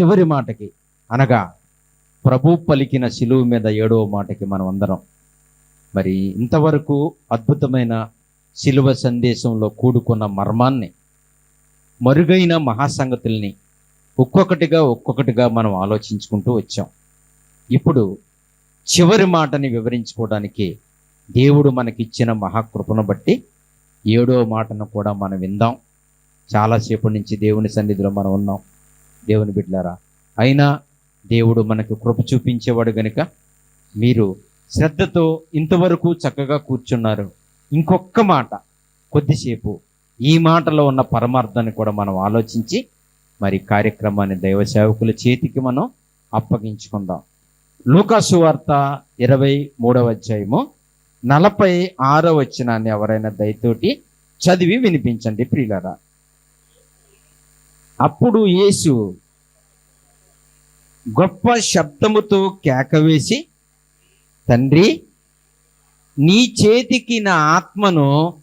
చివరి మాటకి అనగా ప్రభు పలికిన శిలువు మీద ఏడవ మాటకి మనం అందరం. మరి ఇంతవరకు అద్భుతమైన శిలువ సందేశంలో కూడుకున్న మర్మాన్ని మరుగైన మహాసంగతుల్ని ఒక్కొక్కటిగా ఒక్కొక్కటిగా మనం ఆలోచించుకుంటూ వచ్చాం. ఇప్పుడు చివరి మాటని వివరించుకోవడానికి దేవుడు మనకిచ్చిన మహాకృపను బట్టి ఏడో మాటను కూడా మనం విందాం. చాలాసేపు నుంచి దేవుని సన్నిధిలో మనం ఉన్నాం. దేవుని బిడ్డలారా అయినా దేవుడు మనకు కృప చూపించేవాడు గనుక మీరు శ్రద్ధతో ఇంతవరకు చక్కగా కూర్చున్నారు. ఇంకొక్క మాట కొద్దిసేపు ఈ మాటలో ఉన్న పరమార్థాన్ని కూడా మనం ఆలోచించి మరి కార్యక్రమాన్ని దైవ సేవకుల చేతికి మనం అప్పగించుకుందాం. లూకాసు వార్త ఇరవై మూడవ అధ్యాయము నలభై ఆరో వచ్చినాన్ని ఎవరైనా దయతోటి చదివి వినిపించండి ప్రియులరా. అప్పుడు యేసు గొప్ప శబ్దముతో కేకవేసి తండ్రి నీ చేతికి నా ఆత్మను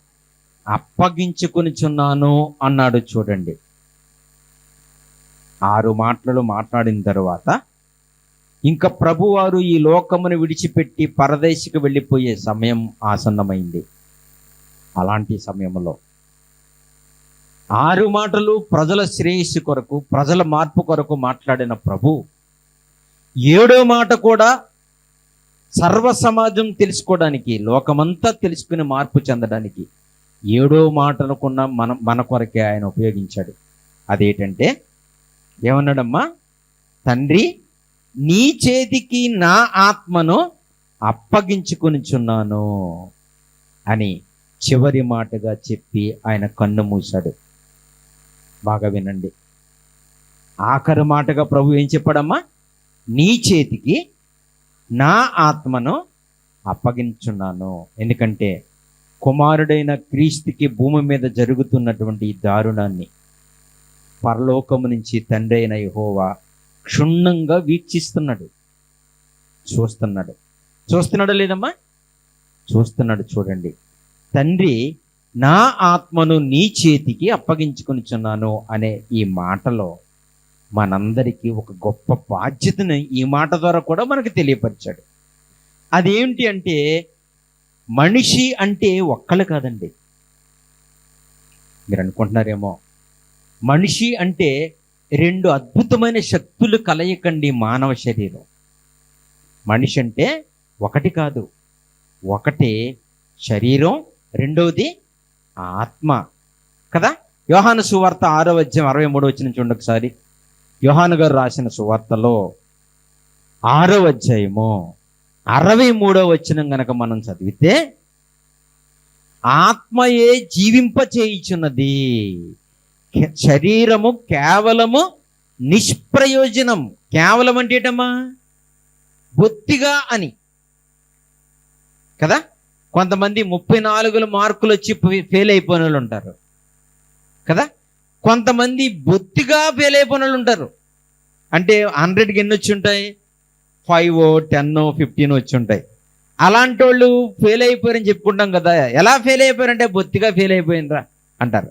అప్పగించుకొనిచున్నాను అన్నాడు చూడండి. ఆరు మాటలు మాట్లాడిన తర్వాత ఇంకా ప్రభువారు ఈ లోకమును విడిచిపెట్టి పరదేశికి వెళ్ళిపోయే సమయం ఆసన్నమైంది. అలాంటి సమయంలో ఆరు మాటలు ప్రజల శ్రేయస్సు కొరకు ప్రజల మార్పు కొరకు మాట్లాడిన ప్రభు. ఏడో మాట కూడా సర్వ సమాజం తెలుసుకోవడానికి లోకమంతా తెలుసుకుని మార్పు చెందడానికి ఏడో మాటనుకున్న మన మన కొరకే ఆయన ఉపయోగించాడు. అదేంటంటే ఏమన్నాడమ్మా? తండ్రి నీ చేతికి నా ఆత్మను అప్పగించుకొనిచున్నాను అని చివరి మాటగా చెప్పి ఆయన కన్ను మూశాడు. బాగా వినండి. ఆఖరి మాటగా ప్రభు ఏం చెప్పాడమ్మా? నీ చేతికి నా ఆత్మను అప్పగించున్నాను. ఎందుకంటే కుమారుడైన క్రీస్తుకి భూమి మీద జరుగుతున్నటువంటి దారుణాన్ని పరలోకము నుంచి తండ్రి అయిన యహోవా క్షుణ్ణంగా వీక్షిస్తున్నాడు. చూస్తున్నాడు. చూస్తున్నాడు లేదమ్మా? చూస్తున్నాడు చూడండి. తండ్రి నా ఆత్మను నీ చేతికి అప్పగించుకునిచున్నాను అనే ఈ మాటలో మనందరికీ ఒక గొప్ప బాధ్యతను ఈ మాట ద్వారా కూడా మనకు తెలియపరిచాడు. అదేంటి అంటే మనిషి అంటే ఒక్కళ్ళు కాదండి. మీరు అనుకుంటున్నారేమో? మనిషి అంటే రెండు అద్భుతమైన శక్తులు కలయికండి మానవ శరీరం. మనిషి అంటే ఒకటి కాదు ఒకటి శరీరం రెండవది ఆత్మ. కదా? యోహాను సువార్త ఆరో అధ్యాయం అరవై మూడో వచ్చిన చూడండి ఒకసారి. యోహాను గారు రాసిన సువార్తలో ఆరో అధ్యాయము అరవై మూడో వచ్చిన గనక మనం చదివితే ఆత్మయే జీవింప చేయుచున్నది. శరీరము కేవలము నిష్ప్రయోజనం. కేవలం అంటే ఏంటమ్మా? బొత్తిగా అని. కదా? కొంతమంది ముప్పై నాలుగుల మార్కులు వచ్చి ఫెయిల్ అయిపోయిన వాళ్ళు ఉంటారు. కదా? కొంతమంది బొత్తిగా ఫెయిల్ అయిపోయిన వాళ్ళు ఉంటారు. అంటే హండ్రెడ్కి ఎన్ని వచ్చి ఉంటాయి? ఫైవ్ టెన్ ఫిఫ్టీన్ వచ్చి ఉంటాయి. అలాంటి వాళ్ళు ఫెయిల్ అయిపోయారని చెప్పుకుంటాం కదా. ఎలా ఫెయిల్ అయిపోయారంటే బొత్తిగా ఫెయిల్ అయిపోయినరా అంటారు.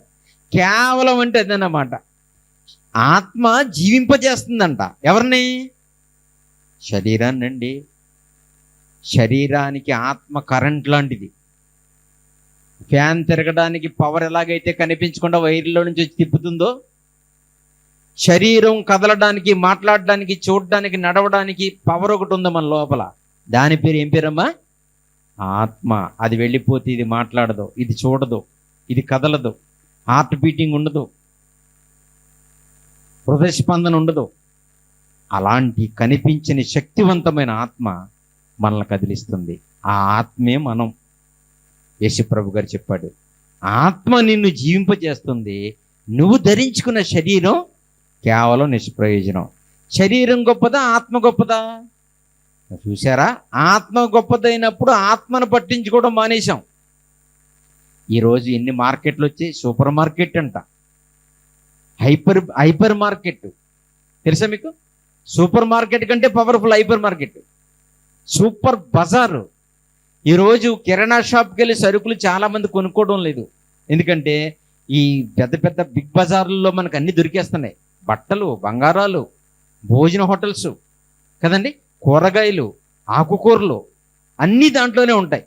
కేవలం అంటే అదేనమాట ఆత్మ జీవింపజేస్తుందంట. ఎవరిని? శరీరాన్ని అండి శరీరానికి ఆత్మ కరెంట్ లాంటిది. ఫ్యాన్ తిరగడానికి పవర్ ఎలాగైతే కనిపించకుండా వైర్లో నుంచి వచ్చి తిప్పుతుందో శరీరం కదలడానికి మాట్లాడడానికి చూడడానికి నడవడానికి పవర్ ఒకటి ఉంది మన లోపల. దాని పేరు ఏం పేరమ్మా? ఆత్మ. అది వెళ్ళిపోతే ఇది మాట్లాడదు ఇది చూడదు ఇది కదలదు హార్ట్ బీటింగ్ ఉండదు హృదయ స్పందన ఉండదు. అలాంటి కనిపించని శక్తివంతమైన ఆత్మ మనల్ని కదిలిస్తుంది. ఆ ఆత్మే మనం. యశుప్రభు గారు చెప్పాడు ఆత్మ నిన్ను జీవింపజేస్తుంది. నువ్వు ధరించుకున్న శరీరం కేవలం నిష్ప్రయోజనం. శరీరం గొప్పదా ఆత్మ గొప్పదా? చూసారా ఆత్మ గొప్పదైనప్పుడు ఆత్మను పట్టించుకోవడం మానేశాం. ఈరోజు ఎన్ని మార్కెట్లు వచ్చాయి? సూపర్ మార్కెట్ అంట. Hyper hyper market. తెలుసా మీకు? సూపర్ మార్కెట్ కంటే పవర్ఫుల్ హైపర్ మార్కెట్. సూపర్ బజారు. ఈరోజు కిరాణా షాప్కి వెళ్ళి సరుకులు చాలామంది కొనుక్కోవడం లేదు. ఎందుకంటే ఈ పెద్ద పెద్ద బిగ్ బజార్లలో మనకు అన్ని దొరికేస్తున్నాయి. బట్టలు బంగారాలు భోజన హోటల్స్ కదండి? కూరగాయలు ఆకుకూరలు అన్నీ దాంట్లోనే ఉంటాయి.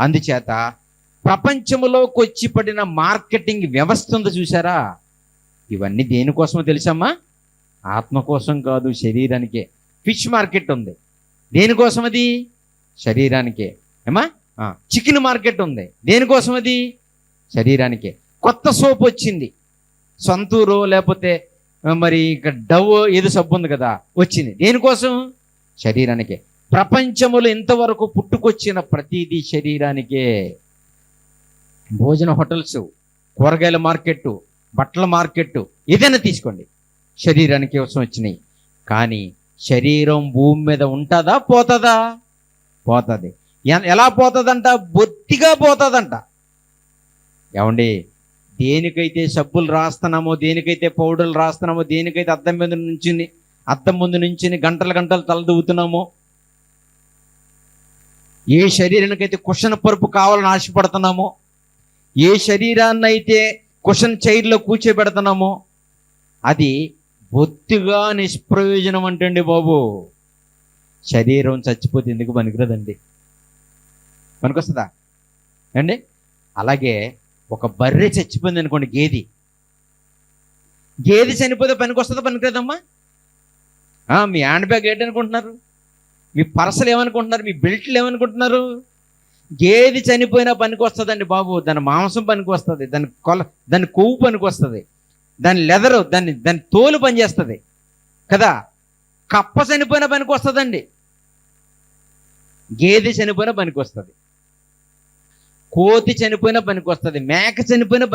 అందుచేత ప్రపంచంలోకి వచ్చి పడిన మార్కెటింగ్ వ్యవస్థ ఉంది చూసారా ఇవన్నీ దేనికోసమో తెలుసమ్మా? ఆత్మ కోసం కాదు శరీరానికే. ఫిష్ మార్కెట్ ఉంది. దేనికోసం అది శరీరానికే. ఏమా? చికెన్ మార్కెట్ ఉంది. దేనికోసం అది శరీరానికే. కొత్త సోప్ వచ్చింది. సొంతూరు లేకపోతే మరి ఇక డవ్ ఏదో సబ్బు ఉంది కదా వచ్చింది. దేనికోసం? శరీరానికే. ప్రపంచములో ఇంతవరకు పుట్టుకొచ్చిన ప్రతిదీ శరీరానికే. భోజన హోటల్స్ కూరగాయల మార్కెట్ బట్టల మార్కెట్ ఏదైనా తీసుకోండి. శరీరానికి కోసం వచ్చినాయి. కానీ శరీరం భూమి మీద ఉంటుందా పోతుందా? పోతుంది. ఎలా పోతుందంట? బొత్తిగా పోతుందంట. ఏమండి దేనికైతే సబ్బులు రాస్తున్నామో దేనికైతే పౌడర్లు రాస్తున్నామో దేనికైతే అద్దం మీద నుంచి అద్దం ముందు నుంచి గంటలు గంటలు తలదూగుతున్నామో ఏ శరీరానికైతే కుషన్ పరుపు కావాలని ఆశపడుతున్నామో ఏ శరీరాన్ని అయితే కుషన్ చైర్లో కూర్చోబెడుతున్నామో అది బొత్తిగా నిష్ప్రయోజనం అంటండి బాబు. శరీరం చచ్చిపోతే ఎందుకు పనికిరదండి? పనికొస్తుందా? అండి అలాగే ఒక బర్రె చచ్చిపోయింది అనుకోండి గేది. గేది చనిపోతే పనికొస్తుందా పనికిరదమ్మా? మీ హ్యాండ్ బ్యాగ్ ఏంటనుకుంటున్నారు? మీ పర్సలు ఏమనుకుంటున్నారు? మీ బెల్ట్లు ఏమనుకుంటున్నారు? గేది చనిపోయినా పనికి వస్తుందండి బాబు. దాని మాంసం పనికి వస్తుంది దాని కొల దాని కొవ్వు పనికి వస్తుంది దాని లెదరు దాన్ని దాని తోలు పనిచేస్తుంది. కదా? కప్ప చనిపోయిన పనికి వస్తుందండి. గేదె చనిపోయిన పనికి వస్తుంది. కోతి చనిపోయిన పనికి వస్తుంది. మేక చనిపోయిన పని